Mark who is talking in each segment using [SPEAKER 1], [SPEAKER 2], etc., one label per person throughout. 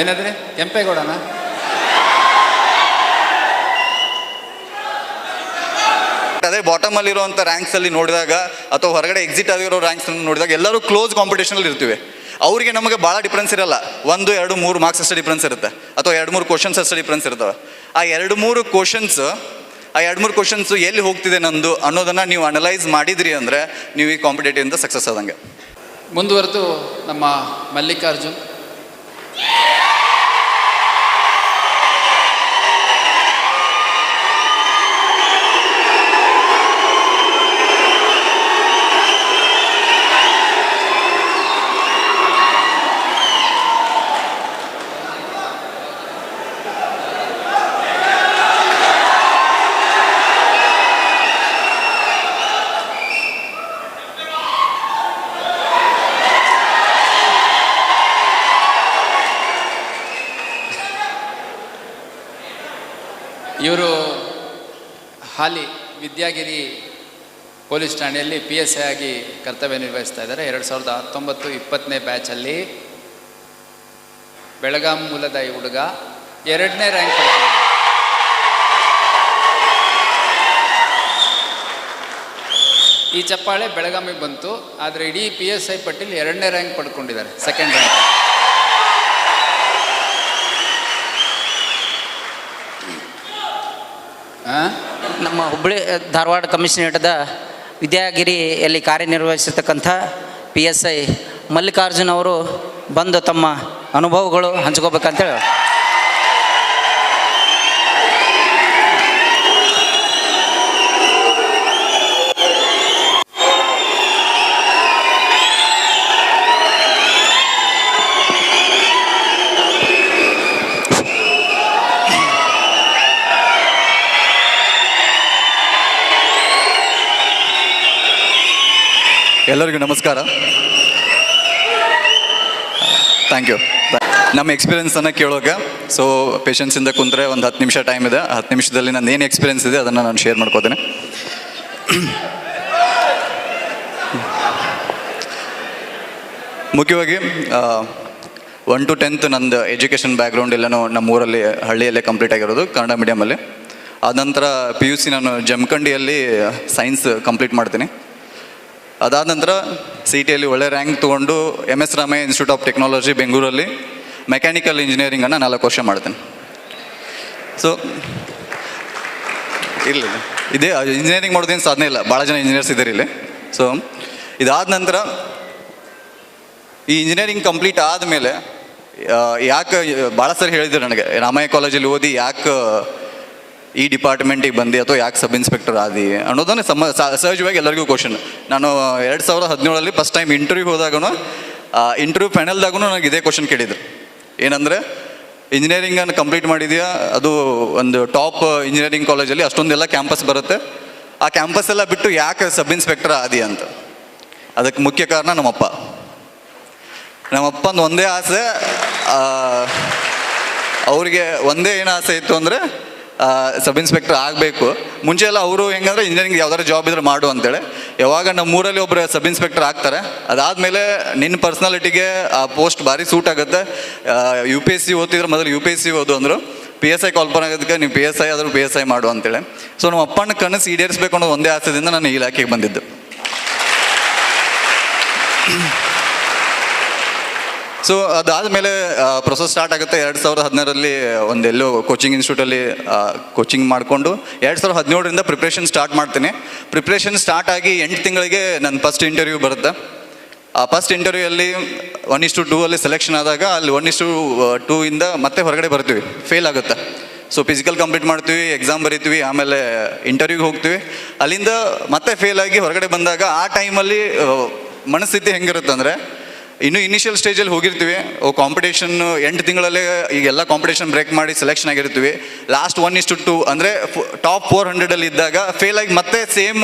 [SPEAKER 1] ಏನಾದ್ರೆ ಕೆಂಪೇಗೌಡನ?
[SPEAKER 2] ಅದೇ ಬಾಟಮ್ ಅಲ್ಲಿ ಇರುವಂತ ರ್ಯಾಂಕ್ಸ್ ಅಲ್ಲಿ ನೋಡಿದಾಗ ಅಥವಾ ಹೊರಗಡೆ ಎಕ್ಸಿಟ್ ಆಗಿರೋ ರ್ಯಾಂಕ್ಸ್ ನೋಡಿದಾಗ ಎಲ್ಲರೂ ಕ್ಲೋಸ್ ಕಾಂಪಿಟೇಷನ್ ಅಲ್ಲಿ ಇರ್ತೀವಿ. ಅವರಿಗೆ ನಮಗೆ ಭಾಳ ಡಿಫ್ರೆನ್ಸ್ ಇರಲ್ಲ. ಒಂದು ಎರಡು ಮೂರು ಮಾರ್ಕ್ಸ್ ಅಷ್ಟೇ ಡಿಫ್ರೆನ್ಸ್ ಇರುತ್ತೆ. ಅಥವಾ ಎರಡು ಮೂರು ಕ್ವಶನ್ಸ್ ಅಷ್ಟೇ ಡಿಫ್ರೆನ್ಸ್ ಇರ್ತವೆ. ಆ ಎರಡು ಮೂರು ಕ್ವಶನ್ಸ್ ಆ ಎರಡು ಮೂರು ಕ್ವಶನ್ಸ್ ಎಲ್ಲಿ ಹೋಗ್ತಿದೆ ನಂದು ಅನ್ನೋದನ್ನ ನೀವು ಅನಲೈಸ್ ಮಾಡಿದ್ರಿ ಅಂದ್ರೆ ನೀವು ಈ ಕಾಂಪಿಟೇಟಿವ್ ಇಂದ ಸಕ್ಸಸ್ ಆದಂಗೆ.
[SPEAKER 1] ಮುಂದುವರೆದು ನಮ್ಮ ಮಲ್ಲಿಕಾರ್ಜುನ್. ಇವರು ಹಾಲಿ ವಿದ್ಯಾಗಿರಿ ಪೊಲೀಸ್ ಠಾಣೆಯಲ್ಲಿ ಪಿ ಎಸ್ ಐ ಆಗಿ ಕರ್ತವ್ಯ ನಿರ್ವಹಿಸ್ತಾ ಇದ್ದಾರೆ ಎರಡು ಸಾವಿರದ ಹತ್ತೊಂಬತ್ತು ಇಪ್ಪತ್ತನೇ ಬ್ಯಾಚಲ್ಲಿ ಬೆಳಗಾಂ ಮೂಲದ ಈ ಹುಡುಗ ಎರಡನೇ ರ್ಯಾಂಕ್. ಈ ಚಪ್ಪಾಳೆ ಬೆಳಗಾಮಿಗೆ ಬಂತು, ಆದರೆ ಇಡೀ ಪಿ ಎಸ್ ಐ ಪಟ್ಟಿಲಿ ಎರಡನೇ ರ್ಯಾಂಕ್ ಪಡ್ಕೊಂಡಿದ್ದಾರೆ ಸೆಕೆಂಡ್ ರ್ಯಾಂಕ್
[SPEAKER 3] ನಮ್ಮ ಹುಬ್ಬಳ್ಳಿ ಧಾರವಾಡ ಕಮಿಷನರೇಟದ ವಿದ್ಯಾಗಿರಿಯಲ್ಲಿ ಕಾರ್ಯನಿರ್ವಹಿಸಿರ್ತಕ್ಕಂಥ ಪಿ ಎಸ್ ಐ ಮಲ್ಲಿಕಾರ್ಜುನ್ ಅವರು ಬಂದು ತಮ್ಮ ಅನುಭವಗಳು ಹಂಚ್ಕೋಬೇಕಂತೇಳಿ.
[SPEAKER 2] ಎಲ್ಲರಿಗೂ ನಮಸ್ಕಾರ. ಥ್ಯಾಂಕ್ ಯು ನಮ್ಮ ಎಕ್ಸ್ಪೀರಿಯನ್ಸನ್ನು ಕೇಳೋಕೆ ಸೊ ಪೇಷನ್ಸಿಂದ ಕುಂತ್ರೆ ಒಂದು ಹತ್ತು ನಿಮಿಷ ಟೈಮ್ ಇದೆ. ಹತ್ತು ನಿಮಿಷದಲ್ಲಿ ನಾನು ಏನು ಎಕ್ಸ್ಪೀರಿಯನ್ಸ್ ಇದೆ ಅದನ್ನು ನಾನು ಶೇರ್ ಮಾಡ್ಕೋತೇನೆ. ಮುಖ್ಯವಾಗಿ ಒನ್ ಟು ಟೆಂತ್ ನಂದು ಎಜುಕೇಷನ್ ಬ್ಯಾಕ್ಗ್ರೌಂಡ್ ಎಲ್ಲನೂ ನಮ್ಮ ಊರಲ್ಲಿ ಹಳ್ಳಿಯಲ್ಲೇ ಕಂಪ್ಲೀಟ್ ಆಗಿರೋದು, ಕನ್ನಡ ಮೀಡಿಯಮಲ್ಲಿ ಆದ ನಂತರ ಪಿ ಯು ಸಿ ನಾನು ಜಮಖಂಡಿಯಲ್ಲಿ ಸೈನ್ಸ್ ಕಂಪ್ಲೀಟ್ ಮಾಡ್ತೀನಿ. ಅದಾದ ನಂತರ ಸಿ ಟಿಯಲ್ಲಿ ಒಳ್ಳೆ ರ್ಯಾಂಕ್ ತೊಗೊಂಡು M S Ramaiah institute of technology ಬೆಂಗಳೂರಲ್ಲಿ ಮೆಕ್ಯಾನಿಕಲ್ ಇಂಜಿನಿಯರಿಂಗನ್ನು ನಾಲ್ಕು ವರ್ಷ ಮಾಡ್ತೇನೆ. ಸೊ ಇಲ್ಲ ಇಲ್ಲ. ಇದೇ ಇಂಜಿನಿಯರಿಂಗ್ ಮಾಡೋದೇನು ಸಾಧನೆ ಇಲ್ಲ. ಭಾಳ ಜನ ಇಂಜಿನಿಯರ್ಸ್ ಇದ್ದಾರೆ ಇಲ್ಲಿ. ಸೊ ಇದಾದ ನಂತರ ಈ ಇಂಜಿನಿಯರಿಂಗ್ ಕಂಪ್ಲೀಟ್ ಆದಮೇಲೆ ಯಾಕೆ ಭಾಳ ಸರಿ ಹೇಳಿದ್ರು ನನಗೆ. ರಾಮಯ್ಯ ಕಾಲೇಜಲ್ಲಿ ಓದಿ ಯಾಕೆ ಈ ಡಿಪಾರ್ಟ್ಮೆಂಟಿಗೆ ಬಂದು ಅಥವಾ ಯಾಕೆ ಸಬ್ ಇನ್ಸ್ಪೆಕ್ಟರ್ ಆದಿ ಅನ್ನೋದನ್ನೇ ಸಮ ಸಹಜವಾಗಿ ಎಲ್ಲರಿಗೂ ಕ್ವಶನ್ ನಾನು ಎರಡು ಸಾವಿರದ ಹದಿನೇಳರಲ್ಲಿ ಫಸ್ಟ್ ಟೈಮ್ ಇಂಟರ್ವ್ಯೂ ಹೋದಾಗೂ ಇಂಟರ್ವ್ಯೂ ಫೈನಲ್ದಾಗೂ ನನಗೆ ಇದೇ ಕ್ವಶನ್ ಕೇಳಿದ್ರು. ಏನಂದರೆ ಇಂಜಿನಿಯರಿಂಗನ್ನು ಕಂಪ್ಲೀಟ್ ಮಾಡಿದೆಯಾ? ಅದು ಒಂದು ಟಾಪ್ ಇಂಜಿನಿಯರಿಂಗ್ ಕಾಲೇಜಲ್ಲಿ ಅಷ್ಟೊಂದೆಲ್ಲ ಕ್ಯಾಂಪಸ್ ಬರುತ್ತೆ. ಆ ಕ್ಯಾಂಪಸ್ ಎಲ್ಲ ಬಿಟ್ಟು ಯಾಕೆ ಸಬ್ ಇನ್ಸ್ಪೆಕ್ಟರ್ ಆದಿ ಅಂತ? ಅದಕ್ಕೆ ಮುಖ್ಯ ಕಾರಣ ನಮ್ಮಪ್ಪ. ನಮ್ಮಪ್ಪಂದು ಒಂದೇ ಆಸೆ ಅವರಿಗೆ ಒಂದೇ ಏನು ಆಸೆ ಇತ್ತು ಅಂದರೆ ಸಬ್ ಇನ್ಸ್ಪೆಕ್ಟರ್ ಆಗಬೇಕು. ಮುಂಚೆ ಎಲ್ಲ ಅವರು ಹೆಂಗಂದ್ರೆ ಇಂಜಿನಿಯರಿಂಗ್ ಯಾವ್ದಾದ್ರು ಜಾಬ್ ಇದ್ರೆ ಮಾಡು ಅಂತೇಳಿ. ಯಾವಾಗ ನಮ್ಮ ಊರಲ್ಲಿ ಒಬ್ಬರು ಸಬ್ ಇನ್ಸ್ಪೆಕ್ಟರ್ ಆಗ್ತಾರೆ. ಅದಾದಮೇಲೆ ನಿನ್ನ ಪರ್ಸ್ನಾಲಿಟಿಗೆ ಆ ಪೋಸ್ಟ್ ಭಾರಿ ಸೂಟ್ ಆಗುತ್ತೆ. ಯು ಪಿ ಎಸ್ ಸಿ ಓದ್ತಿದ್ರೆ ಮೊದಲು ಯು ಪಿ ಎಸ್ ಸಿ ಓದು ಅಂದರು. ಪಿ ಎಸ್ ಐ ಕಾಲ್ಪನ್ ಆಗೋದಕ್ಕೆ ನೀವು ಪಿ ಎಸ್ ಐ ಆದರೂ ಪಿ ಎಸ್ ಐ ಮಾಡು ಅಂತೇಳಿ. ಸೊ ನಮ್ಮ ಅಪ್ಪನ ಕನಸು ಈಡೇರಿಸಬೇಕು ಅನ್ನೋ ಒಂದೇ ಆಸೆಯಿಂದ ನಾನು ಇಲಾಖೆಗೆ ಬಂದಿದ್ದು. ಸೊ ಅದಾದಮೇಲೆ ಪ್ರೊಸೆಸ್ ಸ್ಟಾರ್ಟ್ ಆಗುತ್ತೆ ಎರಡು ಸಾವಿರದ ಒಂದು ಒಂದೆಲ್ಲೋ ಕೋಚಿಂಗ್ ಇನ್ಸ್ಟಿಟ್ಯೂಟಲ್ಲಿ ಕೋಚಿಂಗ್ ಮಾಡಿಕೊಂಡು ಎರಡು ಸಾವಿರದ ಹದಿನೇಳರಿಂದ ಪ್ರಿಪ್ರೇಷನ್ ಸ್ಟಾರ್ಟ್ ಮಾಡ್ತೀನಿ. ಪ್ರಿಪ್ರೇಷನ್ ಸ್ಟಾರ್ಟ್ ಆಗಿ ಎಂಟು ತಿಂಗಳಿಗೆ ನನ್ನ ಫಸ್ಟ್ ಇಂಟರ್ವ್ಯೂ ಬರುತ್ತೆ. ಆ ಫಸ್ಟ್ ಇಂಟರ್ವ್ಯೂಯಲ್ಲಿ ಒನ್ ಇಸ್ಟು ಟೂ ಅಲ್ಲಿ ಸೆಲೆಕ್ಷನ್ ಆದಾಗ ಅಲ್ಲಿ ಒನ್ ಇಸ್ಟು ಟೂ ಇಂದ ಮತ್ತೆ ಹೊರಗಡೆ ಬರ್ತೀವಿ. ಫೇಲ್ ಆಗುತ್ತೆ. ಸೊ ಫಿಸಿಕಲ್ ಕಂಪ್ಲೀಟ್ ಮಾಡ್ತೀವಿ ಎಕ್ಸಾಮ್ ಬರಿತೀವಿ, ಆಮೇಲೆ ಇಂಟರ್ವ್ಯೂಗೆ ಹೋಗ್ತೀವಿ. ಅಲ್ಲಿಂದ ಮತ್ತೆ ಫೇಲ್ ಆಗಿ ಹೊರಗಡೆ ಬಂದಾಗ ಆ ಟೈಮಲ್ಲಿ ಮನಸ್ಥಿತಿ ಹೆಂಗಿರುತ್ತೆ ಅಂದರೆ ಇನ್ನು ಇನಿಷಿಯಲ್ ಸ್ಟೇಜಲ್ಲಿ ಹೋಗಿರ್ತೀವಿ. ಕಾಂಪಿಟೇಷನ್ ಎಂಟು ತಿಂಗಳಲ್ಲೇ ಈಗೆಲ್ಲ ಕಾಂಪಿಟೇಷನ್ ಬ್ರೇಕ್ ಮಾಡಿ ಸೆಲೆಕ್ಷನ್ ಆಗಿರ್ತೀವಿ. ಲಾಸ್ಟ್ ಒನ್ ಇಸ್ ಟು ಅಂದರೆ ಟಾಪ್ ಫೋರ್ ಹಂಡ್ರೆಡಲ್ಲಿ ಇದ್ದಾಗ ಫೇಲ್ ಆಗಿ ಮತ್ತೆ ಸೇಮ್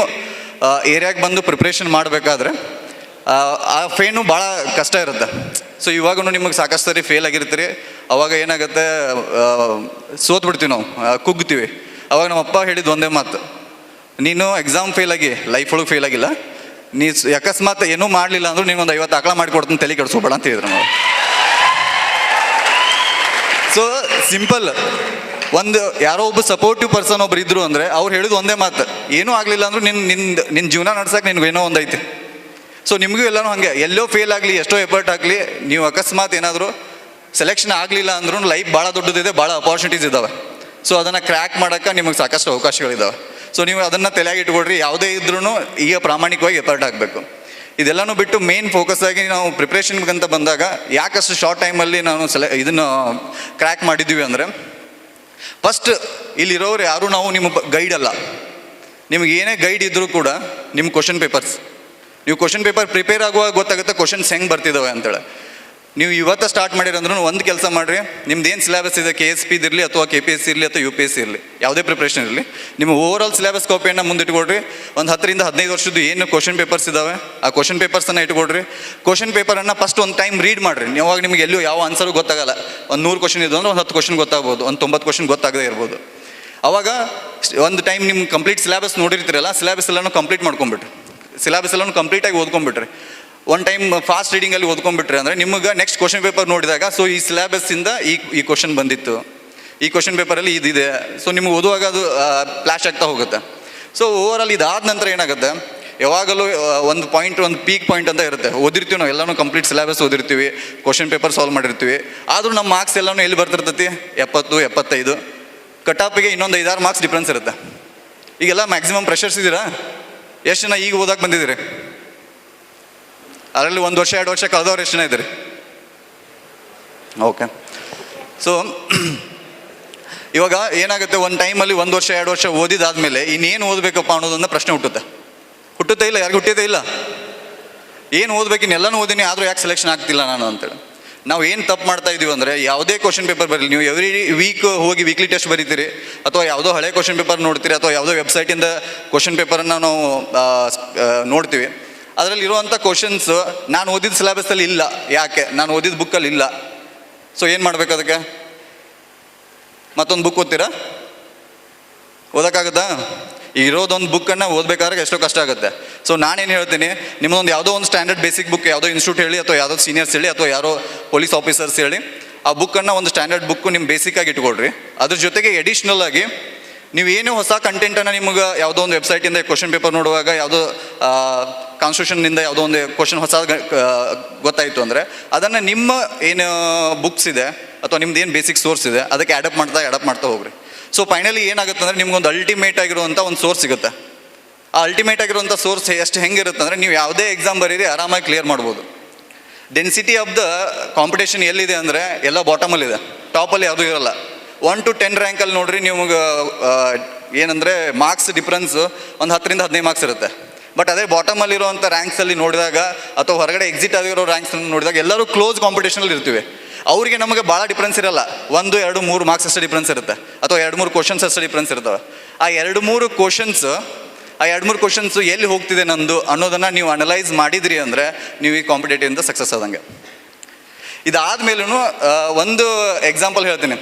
[SPEAKER 2] ಏರಿಯಾಗೆ ಬಂದು ಪ್ರಿಪ್ರೇಷನ್ ಮಾಡಬೇಕಾದ್ರೆ, ಆ ಫೇನು ಭಾಳ ಕಷ್ಟ ಇರುತ್ತೆ. ಸೊ ಇವಾಗೂ ನಿಮಗೆ ಸಾಕಷ್ಟು ಸರಿ ಫೇಲ್ ಆಗಿರ್ತೀರಿ. ಅವಾಗ ಏನಾಗುತ್ತೆ ಸೋತ್ಬಿಡ್ತೀವಿ ನಾವು ಕುಗ್ತೀವಿ. ಅವಾಗ ನಮ್ಮ ಅಪ್ಪ ಹೇಳಿದ್ದು ಒಂದೇ ಮಾತು. ನೀನು ಎಕ್ಸಾಮ್ ಫೇಲ್ ಆಗಿ ಲೈಫ್ ಒಳಗೆ ಫೇಲ್ ಆಗಿಲ್ಲ. ನೀ ಅಕಸ್ಮಾತ್ ಏನೂ ಮಾಡಲಿಲ್ಲ ಅಂದ್ರೆ ನೀನು ಒಂದು ಐವತ್ತು ಆಕಳ ಮಾಡಿಕೊಡ್ತೀನಿ ತಲೆ ಕೆಡಿಸ್ಕೋಬೇಡ ಅಂತ ಹೇಳಿದ್ರು ನಾವು ಸೊ ಸಿಂಪಲ್ ಒಂದು ಯಾರೋ ಒಬ್ಬ ಸಪೋರ್ಟಿವ್ ಪರ್ಸನ್ ಒಬ್ರು ಇದ್ರು ಅಂದರೆ ಅವ್ರು ಹೇಳಿದ ಒಂದೇ ಮಾತು, ಏನೂ ಆಗಲಿಲ್ಲ ಅಂದ್ರೂ ನಿನ್ನ ನಿನ್ನ ನಿನ್ನ ಜೀವನ ನಡ್ಸಕ್ಕೆ ನಿನ್ಗೆ ಏನೋ ಒಂದು ಐತಿ. ಸೊ ನಿಮಗೂ ಎಲ್ಲನೂ ಹಾಗೆ, ಎಲ್ಲೋ ಫೇಲ್ ಆಗಲಿ, ಎಷ್ಟೋ ಎಫರ್ಟ್ ಆಗಲಿ, ನೀವು ಅಕಸ್ಮಾತ್ ಏನಾದರೂ ಸೆಲೆಕ್ಷನ್ ಆಗಲಿಲ್ಲ ಅಂದ್ರೂ ಲೈಫ್ ಭಾಳ ದೊಡ್ಡದಿದೆ, ಭಾಳ ಅಪಾರ್ಚುನಿಟೀಸ್ ಇದ್ದಾವೆ ಸೊ ಅದನ್ನು ಕ್ರ್ಯಾಕ್ ಮಾಡೋಕ್ಕೆ ನಿಮಗೆ ಸಾಕಷ್ಟು ಅವಕಾಶಗಳಿದ್ದಾವೆ ಸೊ ನೀವು ಅದನ್ನು ತಲೆಯಾಗಿ ಇಟ್ಕೊಡ್ರಿ ಯಾವುದೇ ಇದ್ರೂ ಈಗ ಪ್ರಾಮಾಣಿಕವಾಗಿ ಎಫರ್ಟ್ ಆಗಬೇಕು. ಇದೆಲ್ಲನೂ ಬಿಟ್ಟು ಮೇನ್ ಫೋಕಸ್ ಆಗಿ ನಾವು ಪ್ರಿಪ್ರೇಷನ್ಗಂತ ಬಂದಾಗ ಯಾಕಷ್ಟು ಶಾರ್ಟ್ ಟೈಮಲ್ಲಿ ನಾನು ಸೆಲೆ, ಇದನ್ನು ಕ್ರ್ಯಾಕ್ ಮಾಡಿದ್ದೀವಿ ಅಂದರೆ ಫಸ್ಟ್ ಇಲ್ಲಿರೋರು ಯಾರು ನಾವು ನಿಮ್ಮ ಗೈಡ್ ಅಲ್ಲ. ನಿಮ್ಗೆ ಏನೇ ಗೈಡ್ ಇದ್ದರೂ ಕೂಡ ನಿಮ್ಮ ಕ್ವಶನ್ ಪೇಪರ್ಸ್ ನೀವು ಕ್ವಶನ್ ಪೇಪರ್ ಪ್ರಿಪೇರ್ ಆಗುವಾಗ ಗೊತ್ತಾಗುತ್ತೆ ಕ್ವಶನ್ಸ್ ಹೆಂಗೆ ಬರ್ತಿದ್ದಾವೆ ಅಂತೇಳಿ. ನೀವು ಇವತ್ತು ಸ್ಟಾರ್ಟ್ ಮಾಡಿರಂದ್ರೂ ಒಂದು ಕೆಲಸ ಮಾಡಿರಿ. ನಿಮ್ದು ಏನು ಸಿಲೆಬಸ್ ಇದೆ? ಕೆ ಎಸ್ ಪಿ ಇರಲಿ ಅಥವಾ ಕೆ ಪಿ ಎಸ್ ಸಿ ಇರಲಿ ಅಥವಾ ಯು ಪಿ ಎಸ್ ಸಿ ಇರಲಿ? ಯಾವುದೇ ಪ್ರಿಪ್ರೇಷನ್ ಇರಲಿ. ನಿಮ್ಮ ಓವರ್ ಆಲ್ ಸಿಲೆಬಸ್ ಕಾಪಿಯನ್ನು ಮುಂದಿಟ್ಕೊಡ್ರಿ ಒಂದು ಹತ್ತರಿಂದ ಹದಿನೈದು ವರ್ಷದ್ದು ಏನು ಕ್ವಶನ್ ಪೇಪರ್ಸ್ ಇದ್ದಾವೆ ಆ ಕ್ವಶನ್ ಪೇಪರ್ಸನ್ನು ಇಟ್ಕೊಡ್ರಿ. ಕ್ವಶನ್ ಪೇಪರನ್ನು ಫಸ್ಟ್ ಒಂದು ಟೈಮ್ ರೀಡ್ ಮಾಡಿರಿ. ಯಾವಾಗ ನಿಮಗೆ ಎಲ್ಲೂ ಯಾವ ಆನ್ಸರು ಗೊತ್ತಾಗಲ್ಲ. ಒಂದು ನೂರು ಕ್ವಶನ್ ಇದು ಅಂದ್ರೆ ಒಂದು ಹತ್ತು ಕ್ವಶನ್ ಗೊತ್ತಾಗ್ಬೋದು, ಒಂದು ತೊಂಬತ್ತು ಕ್ವಶನ್ ಗೊತ್ತಾಗದೇ ಇರ್ಬೋದು. ಅವಾಗ ಒಂದು ಟೈಮ್ ನಿಮ್ಮ ಕಂಪ್ಲೀಟ್ ಸಿಲೆಬಸ್ ನೋಡಿರ್ತೀರಲ್ಲ ಸಿಲೆಬಸ್ ಎಲ್ಲನೂ ಕಂಪ್ಲೀಟ್ ಮಾಡ್ಕೊಂಬಿಟ್ರಿ ಸಿಲೆಬಸ್ ಎಲ್ಲನೂ ಕಂಪ್ಲೀಟಾಗಿ ಓದ್ಕೊಂಬಿಟ್ರಿ ಒನ್ ಟೈಮ್ ಫಾಸ್ಟ್ ರೀಡಿಂಗಲ್ಲಿ ಓದ್ಕೊಂಡ್ಬಿಟ್ರೆ ಅಂದರೆ ನಿಮಗೆ ನೆಕ್ಸ್ಟ್ ಕ್ವಶನ್ ಪೇಪರ್ ನೋಡಿದಾಗ ಸೊ ಈ ಸಿಲೆಬಸ್ಸಿಂದ ಈ ಈ ಕ್ವಶನ್ ಬಂದಿತ್ತು. ಈ ಕ್ವಶನ್ ಪೇಪರಲ್ಲಿ ಇದಿದೆ. ಸೊ ನಿಮ್ಗೆ ಓದುವಾಗ ಅದು ಫ್ಲ್ಯಾಶ್ ಆಗ್ತಾ ಹೋಗುತ್ತೆ. ಸೊ ಓವರ್ ಆಲ್ ಇದಾದ ನಂತರ ಏನಾಗುತ್ತೆ? ಯಾವಾಗಲೂ ಒಂದು ಪಾಯಿಂಟ್ ಒಂದು ಪೀಕ್ ಪಾಯಿಂಟ್ ಅಂತ ಇರುತ್ತೆ. ಓದಿರ್ತೀವಿ ನಾವು, ಎಲ್ಲನೂ ಕಂಪ್ಲೀಟ್ ಸಿಲೆಬಸ್ ಓದಿರ್ತೀವಿ ಕ್ವಶನ್ ಪೇಪರ್ ಸಾಲ್ವ್ ಮಾಡಿರ್ತೀವಿ. ಆದರೂ ನಮ್ಮ ಮಾರ್ಕ್ಸ್ ಎಲ್ಲನೂ ಎಲ್ಲಿ ಬರ್ತಿರ್ತೈತಿ? ಎಪ್ಪತ್ತು, ಎಪ್ಪತ್ತೈದು. ಕಟಾಪಿಗೆ ಇನ್ನೊಂದು ಐದಾರು ಮಾರ್ಕ್ಸ್ ಡಿಫ್ರೆನ್ಸ್ ಇರುತ್ತೆ. ಈಗೆಲ್ಲ ಮ್ಯಾಕ್ಸಿಮಮ್ ಪ್ರೆಷರ್ಸ್ ಇದ್ದೀರಾ ಎಷ್ಟು ಜನ ಈಗ ಓದಕ್ಕೆ ಬಂದಿದ್ದೀರಿ? ಅದರಲ್ಲಿ ಒಂದು ವರ್ಷ, ಎರಡು ವರ್ಷ ಕಳೆದವ್ರು ಎಷ್ಟು ಜನ ಇದ್ದೀರಿ? ಓಕೆ ಸೊ ಇವಾಗ ಏನಾಗುತ್ತೆ, ಒಂದು ಟೈಮಲ್ಲಿ ಒಂದು ವರ್ಷ, ಎರಡು ವರ್ಷ ಓದಿದಾದ್ಮೇಲೆ ಇನ್ನೇನು ಓದಬೇಕಪ್ಪ ಅನ್ನೋದನ್ನ ಪ್ರಶ್ನೆ ಹುಟ್ಟುತ್ತೆ. ಹುಟ್ಟುತ್ತೆ ಇಲ್ಲ, ಯಾರಿಗೂ ಹುಟ್ಟಿದೆ ಇಲ್ಲ. ಏನು ಓದ್ಬೇಕು, ಇನ್ನೆಲ್ಲನೂ ಓದಿನಿ, ಆದರೂ ಯಾಕೆ ಸೆಲೆಕ್ಷನ್ ಆಗ್ತಿಲ್ಲ ನಾನು ಅಂತೇಳಿ. ನಾವು ಏನು ತಪ್ಪು ಮಾಡ್ತಾ ಇದೀವಿ ಅಂದರೆ, ಯಾವುದೇ ಕ್ವಶನ್ ಪೇಪರ್ ಬರಲಿ, ನೀವು ಎವ್ರಿ ವೀಕ್ ಹೋಗಿ ವೀಕ್ಲಿ ಟೆಸ್ಟ್ ಬರೀತೀರಿ, ಅಥವಾ ಯಾವುದೋ ಹಳೆ ಕ್ವಶನ್ ಪೇಪರ್ ನೋಡ್ತೀರಿ, ಅಥವಾ ಯಾವುದೋ ವೆಬ್ಸೈಟಿಂದ ಕ್ವಶನ್ ಪೇಪರನ್ನು ನಾವು ನೋಡ್ತೀವಿ. ಅದರಲ್ಲಿ ಇರುವಂಥ ಕ್ವಶನ್ಸ್ ನಾನು ಓದಿದ ಸಿಲೆಬಸ್ಸಲ್ಲಿ ಇಲ್ಲ. ಯಾಕೆ? ನಾನು ಓದಿದ ಬುಕ್ಕಲ್ಲಿ ಇಲ್ಲ. ಸೊ ಏನು ಮಾಡಬೇಕು ಅದಕ್ಕೆ? ಮತ್ತೊಂದು ಬುಕ್ ಓದ್ತೀರಾ? ಓದೋಕ್ಕಾಗುತ್ತಾ? ಇರೋದೊಂದು ಬುಕ್ಕನ್ನು ಓದಬೇಕಾದ್ರೆ ಎಷ್ಟೋ ಕಷ್ಟ ಆಗುತ್ತೆ. ಸೊ ನಾನೇನು ಹೇಳ್ತೀನಿ, ನಿಮ್ಮದೊಂದು ಯಾವುದೋ ಒಂದು ಸ್ಟ್ಯಾಂಡರ್ಡ್ ಬೇಸಿಕ್ ಬುಕ್ ಯಾವುದೋ ಇನ್ಸ್ಟಿಟ್ಯೂಟ್ ಹೇಳಿ, ಅಥವಾ ಯಾವುದೋ ಸೀನಿಯರ್ಸ್ ಹೇಳಿ, ಅಥವಾ ಯಾರೋ ಪೊಲೀಸ್ ಆಫೀಸರ್ಸ್ ಹೇಳಿ, ಆ ಬುಕ್ಕನ್ನು ಒಂದು ಸ್ಟ್ಯಾಂಡರ್ಡ್ ಬುಕ್ಕು ನಿಮ್ಮ ಬೇಸಿಕ್ಕಾಗಿ ಇಟ್ಕೊಳ್ರಿ ಅದ್ರ ಜೊತೆಗೆ ಎಡಿಷ್ನಲ್ ಆಗಿ ನೀವು ಏನು ಹೊಸ ಕಂಟೆಂಟನ್ನು ನಿಮಗೆ ಯಾವುದೋ ಒಂದು ವೆಬ್ಸೈಟಿಂದ ಕ್ವಶನ್ ಪೇಪರ್ ನೋಡುವಾಗ ಯಾವುದೋ ಕಾನ್ಸ್ಟಿಟ್ಯೂಷನ್ನಿಂದ ಯಾವುದೋ ಒಂದು ಕ್ವಶನ್ ಹೊಸ ಗೊತ್ತಾಯಿತು ಅಂದರೆ ಅದನ್ನು ನಿಮ್ಮ ಏನು ಬುಕ್ಸ್ ಇದೆ ಅಥವಾ ನಿಮ್ದು ಏನು ಬೇಸಿಕ್ ಸೋರ್ಸ್ ಇದೆ ಅದಕ್ಕೆ ಅಡಪ್ಟ್ ಮಾಡ್ತಾ ಅಡಾಪ್ಟ್ ಮಾಡ್ತಾ ಹೋಗ್ರಿ. ಸೊ ಫೈನಲಿ ಏನಾಗುತ್ತೆ ಅಂದರೆ ನಿಮ್ಗೊಂದು ಅಲ್ಟಿಮೇಟ್ ಆಗಿರುವಂಥ ಒಂದು ಸೋರ್ಸ್ ಸಿಗುತ್ತೆ. ಆ ಅಲ್ಟಿಮೇಟ್ ಆಗಿರುವಂಥ ಸೋರ್ಸ್ ಎಷ್ಟು ಹೆಂಗಿರುತ್ತೆ ಅಂದರೆ ನೀವು ಯಾವುದೇ ಎಕ್ಸಾಮ್ ಬರೀರಿ, ಆರಾಮಾಗಿ ಕ್ಲಿಯರ್ ಮಾಡ್ಬೋದು. ಡೆನ್ಸಿಟಿ ಆಫ್ ದ ಕಾಂಪಿಟೇಷನ್ ಎಲ್ಲಿದೆ ಅಂದರೆ ಎಲ್ಲ ಬಾಟಮಲ್ಲಿದೆ ಟಾಪಲ್ಲಿ ಯಾವುದೂ ಇರಲ್ಲ. ಒನ್ ಟು ಟೆನ್ ರ್ಯಾಂಕಲ್ಲಿ ನೋಡ್ರಿ ನಿಮ್ಗೆ ಏನಂದರೆ ಮಾರ್ಕ್ಸ್ ಡಿಫ್ರೆನ್ಸ್ ಒಂದು ಹತ್ತರಿಂದ ಹದಿನೈದು ಮಾರ್ಕ್ಸ್ ಇರುತ್ತೆ. ಬಟ್ ಅದೇ ಬಾಟಮಲ್ಲಿರುವಂಥ ರ್ಯಾಂಕ್ಸಲ್ಲಿ ನೋಡಿದಾಗ ಅಥವಾ ಹೊರಗಡೆ ಎಕ್ಸಿಟ್ ಆಗಿರೋ ರ್ಯಾಂಕ್ಸ್ ನೋಡಿದಾಗ ಎಲ್ಲರೂ ಕ್ಲೋಸ್ ಕಾಂಪಿಟೇಷನಲ್ಲಿ ಇರ್ತೀವಿ. ಅವರಿಗೆ ನಮಗೆ ಭಾಳ ಡಿಫ್ರೆನ್ಸ್ ಇರಲ್ಲ. ಒಂದು, ಎರಡು, ಮೂರು ಮಾರ್ಕ್ಸ್ ಅಷ್ಟು ಡಿಫ್ರೆನ್ಸ್ ಇರುತ್ತೆ. ಅಥವಾ ಎರಡು, ಮೂರು ಕ್ವಶನ್ಸ್ ಅಷ್ಟು ಡಿಫ್ರೆನ್ಸ್ ಇರ್ತವೆ. ಆ ಎರಡು, ಮೂರು ಕ್ವಶನ್ಸ್ ಆ ಎರಡು, ಮೂರು ಕ್ವಶನ್ಸು ಎಲ್ಲಿ ಹೋಗ್ತಿದೆ ನಂದು ಅನ್ನೋದನ್ನು ನೀವು ಅನಲೈಸ್ ಮಾಡಿದ್ರಿ ಅಂದರೆ ನೀವು ಈ ಕಾಂಪಿಟೇಟಿವಿಂದ ಸಕ್ಸಸ್ ಆದಂಗೆ. ಇದಾದ ಮೇಲೂ ಒಂದು ಎಕ್ಸಾಂಪಲ್ ಹೇಳ್ತೀನಿ.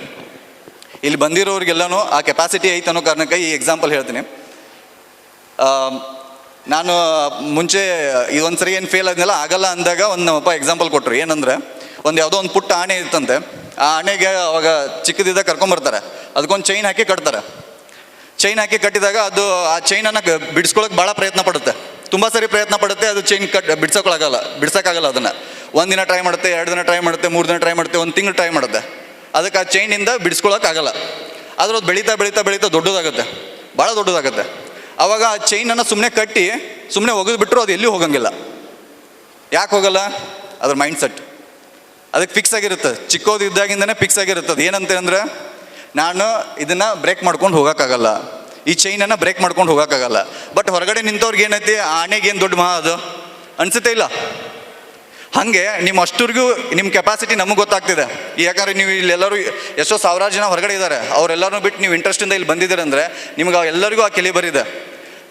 [SPEAKER 2] ಇಲ್ಲಿ ಬಂದಿರೋರಿಗೆಲ್ಲನೂ ಆ ಕೆಪಾಸಿಟಿ ಐತೆ ಅನ್ನೋ ಕಾರಣಕ್ಕೆ ಈ ಎಕ್ಸಾಂಪಲ್ ಹೇಳ್ತೀನಿ. ನಾನು ಮುಂಚೆ ಇದೊಂದು ಸರಿ ಏನು ಫೇಲ್ ಆದ್ನಲ್ಲ, ಆಗಲ್ಲ ಅಂದಾಗ ಒಂದು ನಮ್ಮಪ್ಪ ಎಕ್ಸಾಂಪಲ್ ಕೊಟ್ಟರು ಏನಂದರೆ, ಒಂದು ಯಾವುದೋ ಒಂದು ಪುಟ್ಟ ಆಣೆ ಇತ್ತಂತೆ. ಆ ಆಣೆಗೆ ಅವಾಗ ಚಿಕ್ಕದಿದ್ದಾಗ ಕರ್ಕೊಂಬರ್ತಾರೆ ಅದಕ್ಕೊಂದು ಚೈನ್ ಹಾಕಿ ಕಟ್ತಾರೆ. ಚೈನ್ ಹಾಕಿ ಕಟ್ಟಿದಾಗ ಅದು ಆ ಚೈನನ್ನು ಬಿಡಿಸ್ಕೊಳಕ್ಕೆ ಭಾಳ ಪ್ರಯತ್ನ ಪಡುತ್ತೆ. ತುಂಬ ಸರಿ ಪ್ರಯತ್ನ ಪಡುತ್ತೆ, ಅದು ಚೈನ್ ಕಟ್ ಬಿಡ್ಸೋಕ್ಕಾಗಲ್ಲ ಬಿಡ್ಸೋಕ್ಕಾಗಲ್ಲ ಅದನ್ನು. ಒಂದಿನ ಟ್ರೈ ಮಾಡುತ್ತೆ, ಎರಡು ದಿನ ಟ್ರೈ ಮಾಡುತ್ತೆ, ಮೂರು ದಿನ ಟ್ರೈ ಮಾಡುತ್ತೆ, ಒಂದು ತಿಂಗಳು ಟ್ರೈ ಮಾಡುತ್ತೆ. ಅದಕ್ಕೆ ಆ ಚೈನಿಂದ ಬಿಡಿಸ್ಕೊಳಕ್ಕಾಗಲ್ಲ. ಆದ್ರೆ ಅದು ಬೆಳೀತಾ ಬೆಳೀತಾ ಬೆಳೀತಾ ದೊಡ್ಡದಾಗುತ್ತೆ. ಭಾಳ ದೊಡ್ಡದಾಗುತ್ತೆ. ಅವಾಗ ಆ ಚೈನನ್ನು ಸುಮ್ಮನೆ ಕಟ್ಟಿ ಸುಮ್ಮನೆ ಒಗೆದು ಬಿಟ್ಟರು ಅದು ಎಲ್ಲಿ ಹೋಗಂಗಿಲ್ಲ. ಯಾಕೆ ಹೋಗಲ್ಲ? ಅದ್ರ ಮೈಂಡ್ ಸೆಟ್ ಅದಕ್ಕೆ ಫಿಕ್ಸ್ ಆಗಿರುತ್ತೆ. ಚಿಕ್ಕೋದಿದ್ದಾಗಿಂದನೇ ಫಿಕ್ಸ್ ಆಗಿರುತ್ತೆ ಅದು ಏನಂತ ಅಂದರೆ ನಾನು ಇದನ್ನು ಬ್ರೇಕ್ ಮಾಡ್ಕೊಂಡು ಹೋಗೋಕ್ಕಾಗಲ್ಲ. ಈ ಚೈನನ್ನು ಬ್ರೇಕ್ ಮಾಡ್ಕೊಂಡು ಹೋಗೋಕ್ಕಾಗಲ್ಲ. ಬಟ್ ಹೊರಗಡೆ ನಿಂತವ್ರಿಗೆ ಏನೈತಿ? ಆ ಆನೆಗೆ ದೊಡ್ಡ ಮಹಾ ಅದು? ಅನಿಸುತ್ತೆ ಇಲ್ಲ? ಹಾಗೆ ನಿಮ್ಮ ಅಷ್ಟರಿಗೂ ನಿಮ್ಮ ಕೆಪಾಸಿಟಿ ನಮಗೆ ಗೊತ್ತಾಗ್ತಿದೆ. ಯಾಕಂದ್ರೆ ನೀವು ಇಲ್ಲೆಲ್ಲರೂ ಎಷ್ಟೋ ಸಾವಿರಾರು ಜನ ಹೊರಗಡೆ ಇದ್ದಾರೆ. ಅವರೆಲ್ಲರೂ ಬಿಟ್ಟು ನೀವು ಇಂಟ್ರೆಸ್ಟಿಂದ ಇಲ್ಲಿ ಬಂದಿದ್ದೀರ ಅಂದರೆ ನಿಮ್ಗೆ ಎಲ್ಲರಿಗೂ ಆ ಕೆಲಿ ಬರಿದೆ.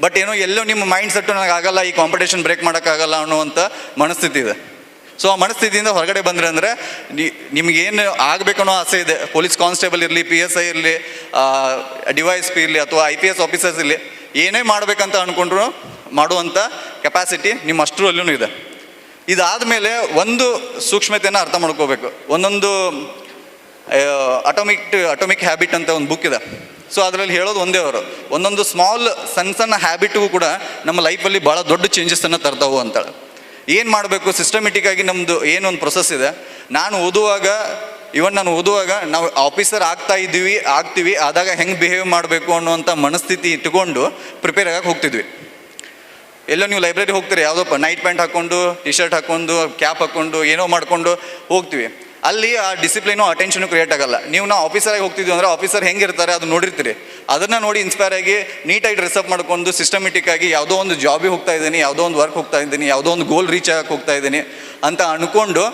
[SPEAKER 2] ಬಟ್ ಏನೋ ಎಲ್ಲೋ ನಿಮ್ಮ ಮೈಂಡ್ ಸೆಟ್ಟು ನನಗೆ ಆಗಲ್ಲ, ಈ ಕಾಂಪಿಟೇಷನ್ ಬ್ರೇಕ್ ಮಾಡೋಕ್ಕಾಗಲ್ಲ ಅನ್ನುವಂಥ ಮನಸ್ಥಿತಿ ಇದೆ. ಸೊ ಆ ಮನಸ್ಥಿತಿಯಿಂದ ಹೊರಗಡೆ ಬಂದರೆ ಅಂದರೆ ನಿಮಗೇನು ಆಗಬೇಕನ್ನೋ ಆಸೆ ಇದೆ. ಪೊಲೀಸ್ ಕಾನ್ಸ್ಟೇಬಲ್ ಇರಲಿ ಪಿ ಎಸ್ ಐ ಇರಲಿ ಡಿ ವೈ ಎಸ್ ಪಿ ಇರಲಿ ಅಥವಾ ಐ ಪಿ ಎಸ್ ಆಫೀಸರ್ಸ್ ಇರಲಿ, ಏನೇ ಮಾಡಬೇಕಂತ ಅಂದ್ಕೊಂಡ್ರು ಮಾಡುವಂಥ ಕೆಪಾಸಿಟಿ ನಿಮ್ಮ ಅಷ್ಟರಲ್ಲೂ ಇದೆ. ಇದಾದ ಮೇಲೆ ಒಂದು ಸೂಕ್ಷ್ಮತೆಯನ್ನು ಅರ್ಥ ಮಾಡ್ಕೋಬೇಕು. ಒಂದೊಂದು ಅಟೋಮಿಕ್ ಅಟೋಮಿಕ್ ಹ್ಯಾಬಿಟ್ ಅಂತ ಒಂದು ಬುಕ್ ಇದೆ. ಸೊ ಅದರಲ್ಲಿ ಹೇಳೋದು ಒಂದೇ ಅವರು. ಒಂದೊಂದು ಸ್ಮಾಲ್ ಸಣ್ಣ ಸಣ್ಣ ಹ್ಯಾಬಿಟ್ಗೂ ಕೂಡ ನಮ್ಮ ಲೈಫಲ್ಲಿ ಭಾಳ ದೊಡ್ಡ ಚೇಂಜಸನ್ನು ತರ್ತಾವು ಅಂತಾಳೆ. ಏನು ಮಾಡಬೇಕು? ಸಿಸ್ಟಮೆಟಿಕ್ ಆಗಿ ನಮ್ಮದು ಏನೊಂದು ಪ್ರೊಸೆಸ್ ಇದೆ. ನಾನು ಓದುವಾಗ ಇವನ್ ನಾನು ಓದುವಾಗ ನಾವು ಆಫೀಸರ್ ಆಗ್ತಾ ಇದ್ದೀವಿ, ಆಗ್ತೀವಿ, ಆದಾಗ ಹೆಂಗೆ ಬಿಹೇವ್ ಮಾಡಬೇಕು ಅನ್ನುವಂಥ ಮನಸ್ಥಿತಿ ಇಟ್ಕೊಂಡು ಪ್ರಿಪೇರ್ ಆಗಕ್ಕೆ ಹೋಗ್ತಿದ್ವಿ. ಎಲ್ಲೋ ನೀವು ಲೈಬ್ರರಿ ಹೋಗ್ತೀರಿ, ಯಾವುದೋ ನೈಟ್ ಪ್ಯಾಂಟ್ ಹಾಕ್ಕೊಂಡು ಟಿ ಶರ್ಟ್ ಹಾಕ್ಕೊಂಡು ಕ್ಯಾಪ್ ಹಾಕ್ಕೊಂಡು ಏನೋ ಮಾಡಿಕೊಂಡು ಹೋಗ್ತೀವಿ. ಅಲ್ಲಿ ಆ ಡಿಸಿಪ್ಲಿನು ಅಟೆನ್ಷನು ಕ್ರಿಯೇಟ್ ಆಗಲ್ಲ. ನೀವು ನಾವು ಆಫೀಸರಾಗಿ ಹೋಗ್ತಿದ್ವಿ ಅಂದರೆ ಆಫೀಸರ್ ಹೆಂಗಿರ್ತಾರೆ ಅದು ನೋಡಿರ್ತೀರಿ. ಅದನ್ನು ನೋಡಿ ಇನ್ಸ್ಪೈರ್ ಆಗಿ ನೀಟಾಗಿ ಡ್ರೆಸ್ಅಪ್ ಮಾಡ್ಕೊಂಡು ಸಿಸ್ಟಮೆಟಿಕ್ ಆಗಿ ಯಾವುದೋ ಒಂದು ಜಾಬಿಗೆ ಹೋಗ್ತಾ ಇದ್ದೀನಿ, ಯಾವುದೋ ಒಂದು ವರ್ಕ್ ಹೋಗ್ತಾ ಇದ್ದೀನಿ, ಯಾವುದೋ ಒಂದು ಗೋಲ್ ರೀಚ್ ಆಗಕ್ಕೆ ಹೋಗ್ತಾ ಇದ್ದೀನಿ ಅಂತ ಅಂದ್ಕೊಂಡು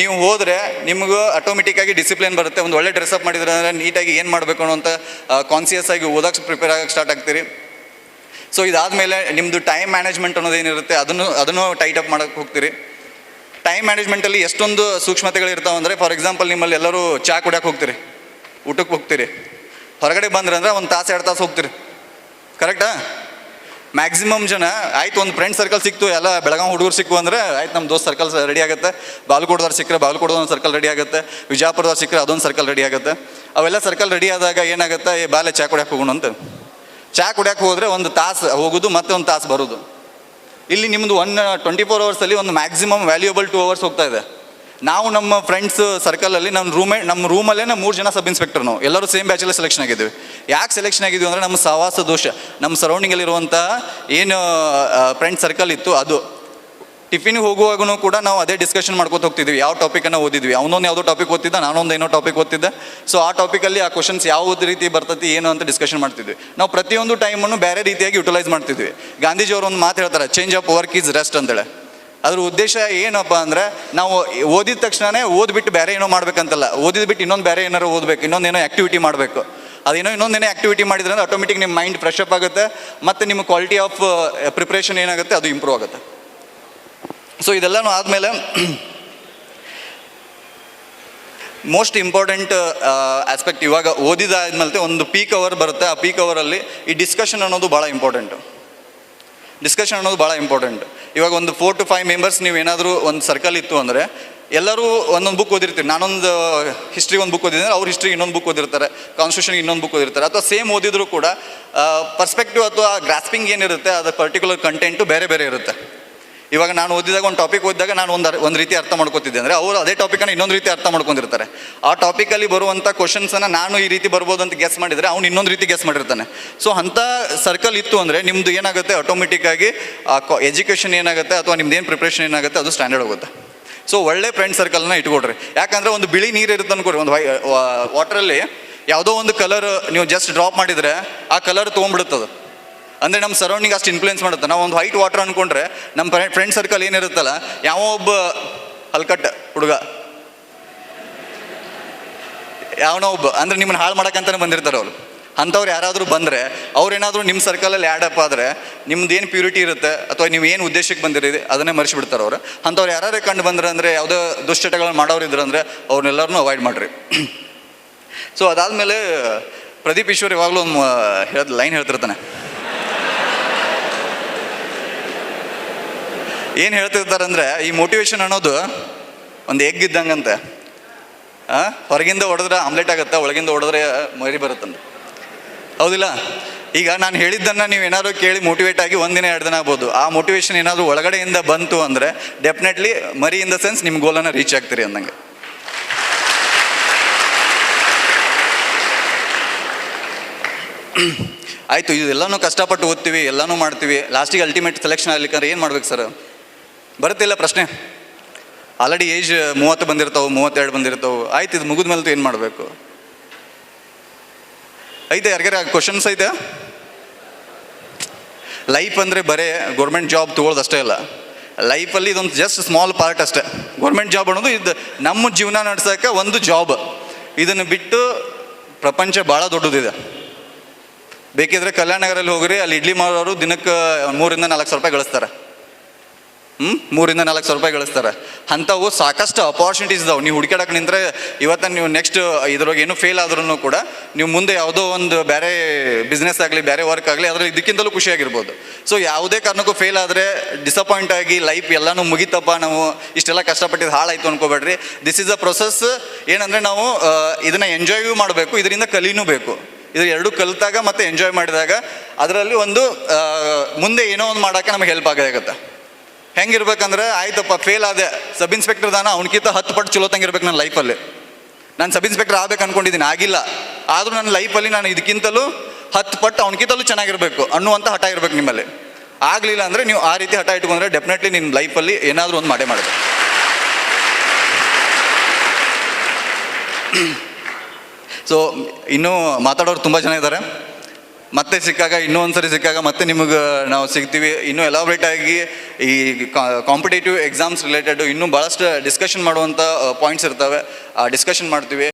[SPEAKER 2] ನೀವು ಹೋದರೆ ನಿಮಗೂ ಆಟೋಮೆಟಿಕ್ಕಾಗಿ ಡಿಸಿಪ್ಲಿನ್ ಬರುತ್ತೆ. ಒಂದು ಒಳ್ಳೆ ಡ್ರೆಸ್ಅಪ್ ಮಾಡಿದ್ರೆ ಅಂದರೆ ನೀಟಾಗಿ ಏನು ಮಾಡಬೇಕು ಅನ್ನೋ ಅಂತ ಕಾನ್ಸಿಯಸ್ ಆಗಿ ಓದಕ್ಕೆ ಪ್ರಿಪೇರ್ ಆಗಕ್ಕೆ ಸ್ಟಾರ್ಟ್ ಆಗ್ತೀರಿ. ಸೊ ಇದಾದಮೇಲೆ ನಿಮ್ಮದು ಟೈಮ್ ಮ್ಯಾನೇಜ್ಮೆಂಟ್ ಅನ್ನೋದೇನಿರುತ್ತೆ ಅದನ್ನು ಅದನ್ನು ಟೈಟ್ ಅಪ್ ಮಾಡೋಕ್ಕೆ ಹೋಗ್ತೀರಿ. ಟೈಮ್ ಮ್ಯಾನೇಜ್ಮೆಂಟಲ್ಲಿ ಎಷ್ಟೊಂದು ಸೂಕ್ಷ್ಮತೆಗಳು ಇರ್ತಾವೆ ಅಂದರೆ ಫಾರ್ ಎಕ್ಸಾಂಪಲ್ ನಿಮ್ಮಲ್ಲಿ ಎಲ್ಲರೂ ಚಾ ಕುಡಿಯೋಕೆ ಹೋಗ್ತೀರಿ. ಊಟಕ್ಕೆ ಹೋಗ್ತೀರಿ. ಹೊರಗಡೆ ಬಂದ್ರೆ ಅಂದ್ರೆ ಒಂದು ತಾಸು, ಎರಡು ತಾಸು ಹೋಗ್ತೀರಿ. ಕರೆಕ್ಟಾ ಮ್ಯಾಕ್ಸಿಮಮ್ ಜನ, ಆಯ್ತು, ಒಂದು ಫ್ರೆಂಡ್ ಸರ್ಕಲ್ ಸಿಕ್ತು, ಎಲ್ಲ ಬೆಳಗಾವಿ ಹುಡುಗರು ಸಿಕ್ಕು ಅಂದರೆ, ಆಯ್ತು ನಮ್ಮ ದೋಸ್ತ್ ಸರ್ಕಲ್ ರೆಡಿ ಆಗುತ್ತೆ. ಬಾಲ್ಕೋಟದವ್ರು ಸಿಕ್ಕರೆ ಬಾಲ್ಕೋಟದ ಒಂದು ಸರ್ಕಲ್ ರೆಡಿ ಆಗುತ್ತೆ. ವಿಜಯಪುರದವ್ರು ಸಿಕ್ಕರೆ ಅದೊಂದು ಸರ್ಕಲ್ ರೆಡಿ ಆಗುತ್ತೆ. ಅವೆಲ್ಲ ಸರ್ಕಲ್ ರೆಡಿ ಆದಾಗ ಏನಾಗುತ್ತೆ? ಏ, ಬಾಲೆ ಚಾ ಕುಡಿಯೋಕೆ ಹೋಗೋಣ ಅಂತ ಚಾ ಕುಡಿಯೋಕೆ ಹೋದರೆ ಒಂದು ತಾಸು ಹೋಗೋದು, ಮತ್ತೆ ಒಂದು ತಾಸು ಬರೋದು. ಇಲ್ಲಿ ನಿಮ್ಮದು ಒನ್ ಟ್ವೆಂಟಿ ಫೋರ್ ಅವರ್ಸಲ್ಲಿ ಒಂದು ಮ್ಯಾಕ್ಸಿಮಮ್ ವ್ಯಾಲ್ಯೂಬಲ್ ಟೂ ಅವರ್ಸ್ ಹೋಗ್ತಾ ಇದೆ. ನಾವು ನಮ್ಮ ಫ್ರೆಂಡ್ಸ್ ಸರ್ಕಲಲ್ಲಿ ನಮ್ಮ ರೂಮೇ ನಮ್ಮ ರೂಮಲ್ಲೇ ಮೂರು ಜನ ಸಬ್ ಇನ್ಸ್ಪೆಕ್ಟರ್ ನಾವು. ಎಲ್ಲರೂ ಸೇಮ್ ಬ್ಯಾಚಲ್ಲೇ ಸೆಲೆಕ್ಷನ್ ಆಗಿದ್ದೀವಿ. ಯಾಕೆ ಸೆಲೆಕ್ಷನ್ ಆಗಿದ್ವಿ ಅಂದರೆ ನಮ್ಮ ಸಹವಾಸ ದೋಷ. ನಮ್ಮ ಸರೌಂಡಿಂಗಲ್ಲಿರುವಂಥ ಏನು ಫ್ರೆಂಡ್ ಸರ್ಕಲ್ ಇತ್ತು ಅದು. ಟಿಫಿನಿಗೆ ಹೋಗುವಾಗೂ ಕೂಡ ನಾವು ಅದೇ ಡಿಸ್ಕಷನ್ ಮಾಡ್ಕೊತ ಹೋಗ್ತಿದ್ವಿ. ಯಾವ ಟಾಪಿಕನ್ನು ಓದಿದ್ವಿ? ಅವನೊಂದು ಯಾವುದೋ ಟಾಪಿಕ್ ಓದ್ತಿದ್ದ, ನಾನೊಂದು ಏನೋ ಟಾಪಿಕ್ ಓದ್ತಿದ್ದೆ. ಸೊ ಆ ಟಾಪಿಕಲ್ಲಿ ಆ ಕ್ವಶನ್ಸ್ ಯಾವ ರೀತಿ ಬರ್ತೈತಿ, ಏನು ಅಂತ ಡಿಸ್ಕಷನ್ ಮಾಡ್ತಿದ್ವಿ. ನಾವು ಪ್ರತಿಯೊಂದು ಟೈಮನ್ನು ಬೇರೆ ರೀತಿಯಾಗಿ ಯುಟಿಲೈಸ್ ಮಾಡ್ತಿದ್ವಿ. ಗಾಂಧೀಜಿ ಅವರು ಒಂದು ಮಾತು ಹೇಳ್ತಾರೆ change of work is rest ಅಂತೇಳಿ. ಅದ್ರ ಉದ್ದೇಶ ಏನಪ್ಪ ಅಂದರೆ, ನಾವು ಓದಿದ ತಕ್ಷಣನೇ ಓದ್ಬಿಟ್ಟು ಬೇರೆ ಏನೋ ಮಾಡ್ಬೇಕಂತಲ್ಲ. ಓದಿದ ಬಿಟ್ಟು ಇನ್ನೊಂದು ಬೇರೆ ಏನಾರು ಓದಬೇಕು ಇನ್ನೊಂದೇನೋ ಆ್ಯಕ್ಟಿವಿಟಿ ಮಾಡಬೇಕು. ಅದೇನೋ ಇನ್ನೊಂದೇನೋ ಆ್ಯಕ್ಟಿವಿಟಿ ಮಾಡಿದ್ರೆ ಅಂದ್ರೆ ಆಟೋಮೆಟಿಕ್ ನಿಮ್ಮ ಮೈಂಡ್ ಫ್ರೆಶ್ ಅಪ್ ಆಗುತ್ತೆ. ಮತ್ತು ನಿಮ್ಮ ಕ್ವಾಲಿಟಿ ಆಫ್ ಪ್ರಿಪ್ರೇಷನ್ ಏನಾಗುತ್ತೆ, ಅದು ಇಂಪ್ರೂವ್ ಆಗುತ್ತೆ. ಸೊ ಇದೆಲ್ಲನೂ ಆದಮೇಲೆ ಮೋಸ್ಟ್ ಇಂಪಾರ್ಟೆಂಟ್ ಆಸ್ಪೆಕ್ಟ್ ಇವಾಗ ಓದಿದಾದ್ಮೇಲೆ ಒಂದು ಪೀಕ್ ಅವರ್ ಬರುತ್ತೆ. ಆ ಪೀಕ್ ಅವರಲ್ಲಿ ಈ ಡಿಸ್ಕಷನ್ ಅನ್ನೋದು ಭಾಳ ಇಂಪಾರ್ಟೆಂಟು ಡಿಸ್ಕಷನ್ ಅನ್ನೋದು ಭಾಳ ಇಂಪಾರ್ಟೆಂಟ್ ಇವಾಗ ಒಂದು ಫೋರ್ ಟು ಫೈವ್ ಮೆಂಬರ್ಸ್ ನೀವು ಏನಾದರೂ ಒಂದು ಸರ್ಕಲ್ ಇತ್ತು ಅಂದರೆ ಎಲ್ಲರೂ ಒಂದೊಂದು ಬುಕ್ ಓದಿರ್ತೀರಿ. ನಾನೊಂದು ಹಿಸ್ಟ್ರಿ ಒಂದು ಬುಕ್ ಓದಿದ್ರೆ ಅವ್ರ ಹಿಸ್ಟ್ರಿ ಇನ್ನೊಂದು ಬುಕ್ ಓದಿರ್ತಾರೆ. ಕಾನ್ಸ್ಟಿಟ್ಯೂಷನ್ ಇನ್ನೊಂದು ಬುಕ್ ಓದಿರ್ತಾರೆ. ಅಥವಾ ಸೇಮ್ ಓದಿದ್ರು ಕೂಡ ಪರ್ಸ್ಪೆಕ್ಟಿವ್ ಅಥವಾ ಗ್ರಾಸ್ಪಿಂಗ್ ಏನಿರುತ್ತೆ, ಅದು ಪರ್ಟಿಕ್ಯುಲರ್ ಕಂಟೆಂಟು ಬೇರೆ ಬೇರೆ ಇರುತ್ತೆ. ಇವಾಗ ನಾನು ಓದಿದಾಗ ಒಂದು ಟಾಪಿಕ್ ಓದಿದಾಗ ನಾನು ಒಂದು ಒಂದು ರೀತಿ ಅರ್ಥ ಮಾಡ್ಕೋತಿದ್ದೆ. ಅಂದರೆ ಅವರು ಅದೇ ಟಾಪಿಕನ್ನು ಇನ್ನೊಂದು ರೀತಿ ಅರ್ಥ ಮಾಡ್ಕೊಂಡಿರ್ತಾರೆ. ಆ ಟಾಪಿಕಲ್ಲಿ ಬರುವಂಥ ಕ್ವಶನ್ಸನ್ನು ನಾನು ಈ ರೀತಿ ಬರ್ಬೋದು ಅಂತ ಗೆಸ್ ಮಾಡಿದರೆ ಅವ್ನು ಇನ್ನೊಂದು ರೀತಿ ಗೆಸ್ ಮಾಡಿರ್ತಾನೆ. ಸೊ ಅಂಥ ಸರ್ಕಲ್ ಇತ್ತು ಅಂದರೆ ನಿಮ್ಮದು ಏನಾಗುತ್ತೆ? ಆಟೋಮೆಟಿಕ್ಕಾಗಿ ಆ ಎಜುಕೇಷನ್ ಏನಾಗುತ್ತೆ? ಅಥವಾ ನಿಮ್ದು ಏನು ಪ್ರಿಪ್ರೇಷನ್ ಏನಾಗುತ್ತೆ? ಅದು ಸ್ಟ್ಯಾಂಡರ್ಡ್ ಹೋಗುತ್ತೆ. ಸೊ ಒಳ್ಳೆ ಫ್ರೆಂಡ್ ಸರ್ಕಲ್ನ ಇಟ್ಕೊಡ್ರಿ. ಯಾಕಂದರೆ ಒಂದು ಬಿಳಿ ನೀರು ಇರುತ್ತೆ ಅನ್ಕೊಡ್ರಿ ಒಂದು ವೈ ವಾಟ್ರಲ್ಲಿ ಯಾವುದೋ ಒಂದು ಕಲರ್ ನೀವು ಜಸ್ಟ್ ಡ್ರಾಪ್ ಮಾಡಿದರೆ ಆ ಕಲರ್ ತೊಗೊಂಡ್ಬಿಡುತ್ತದು. ಅಂದರೆ ನಮ್ಮ ಸರೌಂಡಿಂಗ್ ಅಷ್ಟು ಇನ್ಫ್ಲುಯೆನ್ಸ್ ಮಾಡುತ್ತೆ. ನಾವು ಒಂದು ವೈಟ್ ವಾಟರ್ ಅಂದ್ಕೊಂಡ್ರೆ ನಮ್ಮ ಫ್ರೆಂಡ್ ಸರ್ಕಲ್ ಏನಿರುತ್ತಲ್ಲ, ಯಾವ ಒಬ್ಬ ಹಲ್ಕಟ್ ಹುಡುಗ, ಯಾವನೋ ಒಬ್ಬ, ಅಂದರೆ ನಿಮ್ಮನ್ನು ಹಾಳು ಮಾಡೋಕ್ಕಂತಲೇ ಬಂದಿರ್ತಾರೆ ಅವರು. ಅಂಥವ್ರು ಯಾರಾದರೂ ಬಂದರೆ, ಅವ್ರೇನಾದರೂ ನಿಮ್ಮ ಸರ್ಕಲಲ್ಲಿ ಆ್ಯಡ್ ಅಪ್ ಆದರೆ, ನಿಮ್ದು ಏನು ಪ್ಯೂರಿಟಿ ಇರುತ್ತೆ, ಅಥವಾ ನೀವು ಏನು ಉದ್ದೇಶಕ್ಕೆ ಬಂದಿರಿ, ಅದನ್ನೇ ಮರೆಸಿಬಿಡ್ತಾರೆ ಅವರು. ಅಂಥವ್ರು ಯಾರೇ ಕಂಡು ಬಂದ್ರೆ ಅಂದರೆ, ಯಾವುದೋ ದುಶ್ಚಟಗಳನ್ನ ಮಾಡೋರು ಇದ್ರು ಅಂದರೆ ಅವ್ರನ್ನೆಲ್ಲರನ್ನೂ ಅವಾಯ್ಡ್ ಮಾಡಿರಿ. ಸೊ ಅದಾದಮೇಲೆ ಪ್ರದೀಪ್ ಈಶ್ವರ್ ಯಾವಾಗಲೂ ಒಂದು ಲೈನ್ ಹೇಳ್ತಿರ್ತಾನೆ. ಏನು ಹೇಳ್ತಿರ್ತಾರೆ ಅಂದರೆ ಈ ಮೋಟಿವೇಶನ್ ಅನ್ನೋದು ಒಂದು ಎಗ್ ಇದ್ದಂಗಂತೆ. ಹೊರಗಿಂದ ಹೊಡೆದ್ರೆ ಆಮ್ಲೆಟ್ ಆಗುತ್ತೆ, ಒಳಗಿಂದ ಹೊಡೆದ್ರೆ ಮರಿ ಬರುತ್ತಂತ. ಹೌದಿಲ್ಲ? ಈಗ ನಾನು ಹೇಳಿದ್ದನ್ನು ನೀವು ಏನಾದ್ರು ಕೇಳಿ ಮೋಟಿವೇಟ್ ಆಗಿ ಒಂದಿನ ಎರಡು ದಿನ ಆಗ್ಬೋದು. ಆ ಮೋಟಿವೇಶನ್ ಏನಾದರೂ ಒಳಗಡೆಯಿಂದ ಬಂತು ಅಂದರೆ ಡೆಫಿನೆಟ್ಲಿ ಮರಿ ಇನ್ ದ ಸೆನ್ಸ್ ನಿಮ್ಮ ಗೋಲನ್ನು ರೀಚ್ ಆಗ್ತೀರಿ ಅಂದಂಗೆ. ಆಯಿತು ಇದೆಲ್ಲನೂ ಕಷ್ಟಪಟ್ಟು ಓದ್ತೀವಿ, ಎಲ್ಲನೂ ಮಾಡ್ತೀವಿ. ಲಾಸ್ಟಿಗೆ ಅಲ್ಟಿಮೇಟ್ ಸೆಲೆಕ್ಷನ್ ಆಗ್ಲಿಕ್ಕಂದ್ರೆ ಏನು ಮಾಡ್ಬೇಕು ಸರ್ ಬರುತ್ತಿಲ್ಲ ಪ್ರಶ್ನೆ? ಆಲ್ರೆಡಿ ಏಜ್ ಮೂವತ್ತು ಬಂದಿರ್ತಾವೆ, ಮೂವತ್ತೆರಡು ಬಂದಿರ್ತಾವೆ. ಆಯ್ತು, ಇದು ಮುಗಿದ ಮೇಲೆ ಏನು ಮಾಡಬೇಕು? ಐತೆ ಯಾರಿಗಾರ ಕ್ವಶನ್ಸ್ ಐತೆ? ಲೈಫ್ ಅಂದರೆ ಬರೇ ಗೌರ್ಮೆಂಟ್ ಜಾಬ್ ತೊಗೊಳ್ಳೋದು ಅಷ್ಟೇ ಅಲ್ಲ. ಲೈಫಲ್ಲಿ ಇದೊಂದು ಜಸ್ಟ್ ಸ್ಮಾಲ್ ಪಾರ್ಟ್ ಅಷ್ಟೇ. ಗೌರ್ಮೆಂಟ್ ಜಾಬ್ ಅನ್ನೋದು ಇದು ನಮ್ಮ ಜೀವನ ನಡೆಸೋಕ್ಕೆ ಒಂದು ಜಾಬ್ ಇದನ್ನು ಬಿಟ್ಟು ಪ್ರಪಂಚ ಭಾಳ ದೊಡ್ಡದಿದೆ. ಬೇಕಿದ್ರೆ ಕಲ್ಯಾಣ ನಗರಲ್ಲಿ ಹೋಗ್ರಿ, ಅಲ್ಲಿ ಇಡ್ಲಿ ಮಾರೋರು ದಿನಕ್ಕೆ ಮೂರಿಂದ ನಾಲ್ಕು ಸಾವಿರ ರೂಪಾಯಿ ಗಳಿಸ್ತಾರೆ. ಹ್ಞೂ ಮೂರಿಂದ ನಾಲ್ಕು ಸಾವಿರ ರೂಪಾಯಿ ಗಳಿಸ್ತಾರೆ. ಅಂಥವು ಸಾಕಷ್ಟು ಅಪಾರ್ಚುನಿಟೀಸ್ ಇದಾವೆ. ನೀವು ಹುಡುಕಾಡಕ್ಕೆ ನಿಂತರೆ ಇವತ್ತು ನೀವು ನೆಕ್ಸ್ಟ್ ಇದ್ರೊಳಗೆ ಏನು ಫೇಲ್ ಆದ್ರೂ ಕೂಡ ನೀವು ಮುಂದೆ ಯಾವುದೋ ಒಂದು ಬೇರೆ ಬಿಸ್ನೆಸ್ ಆಗಲಿ ಬೇರೆ ವರ್ಕ್ ಆಗಲಿ ಅದರಲ್ಲಿ ಇದಕ್ಕಿಂತಲೂ ಖುಷಿಯಾಗಿರ್ಬೋದು. ಸೊ ಯಾವುದೇ ಕಾರಣಕ್ಕೂ ಫೇಲ್ ಆದರೆ ಡಿಸಪಾಯಿಂಟ್ ಆಗಿ ಲೈಫ್ ಎಲ್ಲನೂ ಮುಗಿತಪ್ಪ ನಾವು. ಇಷ್ಟೆಲ್ಲ ಕಷ್ಟಪಟ್ಟಿದ್ದು ಹಾಳಾಯಿತು ಅನ್ಕೋಬೇಡ್ರಿ. ದಿಸ್ ಇಸ್ ಅ ಪ್ರೊಸೆಸ್ ಏನಂದರೆ ನಾವು ಇದನ್ನು ಎಂಜಾಯೂ ಮಾಡಬೇಕು, ಇದರಿಂದ ಕಲೀನೂ ಬೇಕು. ಇದು ಎರಡು ಕಲಿತಾಗ ಮತ್ತು ಎಂಜಾಯ್ ಮಾಡಿದಾಗ ಅದರಲ್ಲಿ ಒಂದು ಮುಂದೆ ಏನೋ ಒಂದು ಮಾಡೋಕ್ಕೆ ನಮಗೆ ಹೆಲ್ಪ್ ಆಗುತ್ತೆ. ಹೆಂಗಿರ್ಬೇಕಂದ್ರೆ, ಆಯ್ತಪ್ಪ ಫೇಲ್ ಆದೆ. ಸಬ್ ಇನ್ಸ್ಪೆಕ್ಟರ್ ದಾನ ಅವ್ನಿಗಿಂತ ಹತ್ತು ಪಟ್ಟು ಚಲೋ ತಂಗಿರ್ಬೇಕು ನನ್ನ ಲೈಫಲ್ಲಿ ನಾನು ಸಬ್ ಇನ್ಸ್ಪೆಕ್ಟರ್ ಆಗ್ಬೇಕು ಅನ್ಕೊಂಡಿದ್ದೀನಿ ಆಗಿಲ್ಲ. ಆದರೂ ನನ್ನ ಲೈಫಲ್ಲಿ ನಾನು ಇದಕ್ಕಿಂತಲೂ ಹತ್ತು ಪಟ್ಟು ಅವ್ನಿಗಿಂತಲೂ ಚೆನ್ನಾಗಿರ್ಬೇಕು. ಅನ್ನುವಂಥ ಹಠ ಇರಬೇಕು ನಿಮ್ಮಲ್ಲಿ. ಆಗಲಿಲ್ಲ ಅಂದರೆ ನೀವು ಆ ರೀತಿ ಹಠ ಇಟ್ಕೊಂಡ್ರೆ ಡೆಫಿನೆಟ್ಲಿ ನಿಮ್ಮ ಲೈಫಲ್ಲಿ ಏನಾದರೂ ಒಂದು ಮಾಡೇ ಮಾಡಬೇಕು. ಸೊ ಇನ್ನೂ ಮಾತಾಡೋರು ತುಂಬ ಜನ ಇದ್ದಾರೆ. ಮತ್ತೆ ಸಿಕ್ಕಾಗ ಇನ್ನೂ ಒಂದ್ಸರಿ ಸಿಕ್ಕಾಗ ಮತ್ತೆ ನಿಮಗೆ ನಾವು ಸಿಗ್ತೀವಿ. ಇನ್ನೂ ಎಲಾಬ್ರೇಟ್ ಆಗಿ ಈ ಕಾಂಪಿಟೇಟಿವ್ ಎಕ್ಸಾಮ್ಸ್ ರಿಲೇಟೆಡ್ ಇನ್ನೂ ಭಾಳಷ್ಟು ಡಿಸ್ಕಷನ್ ಮಾಡುವಂಥ ಪಾಯಿಂಟ್ಸ್ ಇರ್ತವೆ. ಆ ಡಿಸ್ಕಷನ್ ಮಾಡ್ತೀವಿ.